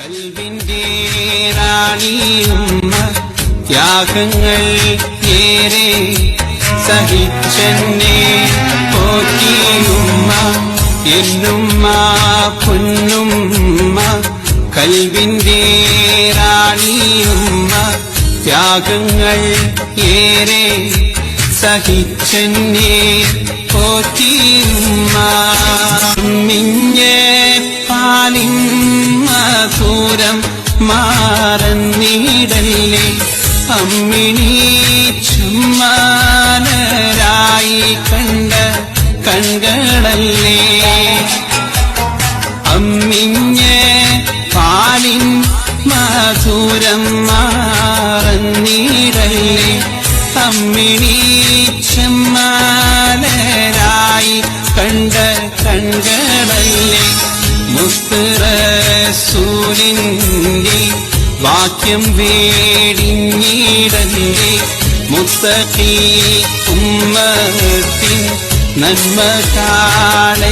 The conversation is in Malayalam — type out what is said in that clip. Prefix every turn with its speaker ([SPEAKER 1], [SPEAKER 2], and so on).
[SPEAKER 1] കൽവിന്റെ റാണിയുമ്മ ത്യാഗങ്ങൾ ഏറെ സഹിച്ചെന്നെ പോറ്റിയുമ്മ എന്നുമ്മ പൊന്നുമ്മ. കൽവിന്റെ റാണിയുമ്മ ത്യാഗങ്ങൾ ഏറെ സഹിച്ചെന്നെ പോറ്റിയുമ്മ മിഞ്ഞ മധുരം മാറന്നിടല്ലേ അമ്മിണി ചുമ്മാനരായി കണ്ട കൺകളല്ലേ? അമ്മിഞ്ഞ് പാലിൻ മധുരം മാറന്നിടല്ലേ അമ്മിണി ചെമ്മാനരായി കണ്ട കൺകളല്ലേ? മുത്തറസൂലിന്റെ വാക്യം വേടിഞ്ഞിടല്ലേ? മുത്തീ ഉമ്മത്തിൻ നന്മ കാണഞ്ഞിടല്ലേ?